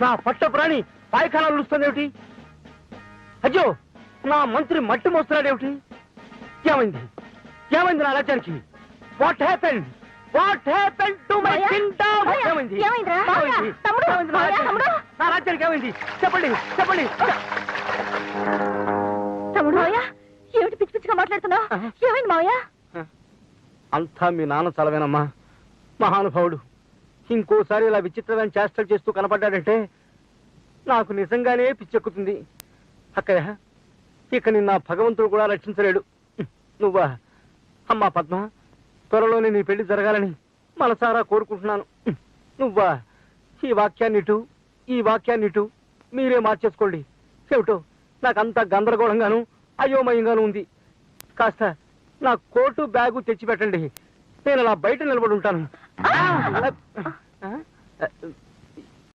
నా పట్ట ప్రాణి పాయఖానాలు ఏమిటి అయ్యో నా మంత్రి మట్టి మోస్తున్నాడేమిటి? ఏమైంది? ఏమైంది నా రాజ్యానికి? What happened what happened to my? Kingdom? ఏమైంది? నా రాజ్యానికి? తమ్ముడు? నా రాజ్యానికి ఏమైంది? చెప్పండి చెప్పండి. తమ్ముడు మావయ్య ఏమిటి పిచ్చి పిచ్చిగా మాట్లాడుతున్నావు? ఏమైంది మావయ్య? అంతా మీ నాన్న చలవేనమ్మా. మహానుభావుడు. ఇంకోసారి ఇలా విచిత్రమైన చేష్టలు చేస్తూ కనపడ్డాడంటే నాకు నిజంగానే పిచ్చెక్కుతుంది. అక్కయ్య ఇక నిన్న భగవంతుడు కూడా రక్షించలేడు. నువ్వా? అమ్మా పద్మ త్వరలోనే నీ పెళ్ళి జరగాలని మనసారా కోరుకుంటున్నాను. నువ్వా? ఈ వాక్యాన్ని ఇటు ఈ వాక్యాన్ని ఇటు మీరే మార్చేసుకోండి. ఏమిటో? నాకంతా గందరగోళంగాను అయోమయంగాను ఉంది. కాస్త నా కోటు బ్యాగు తెచ్చిపెట్టండి. నేను అలా బయట నిలబడి ఉంటాను.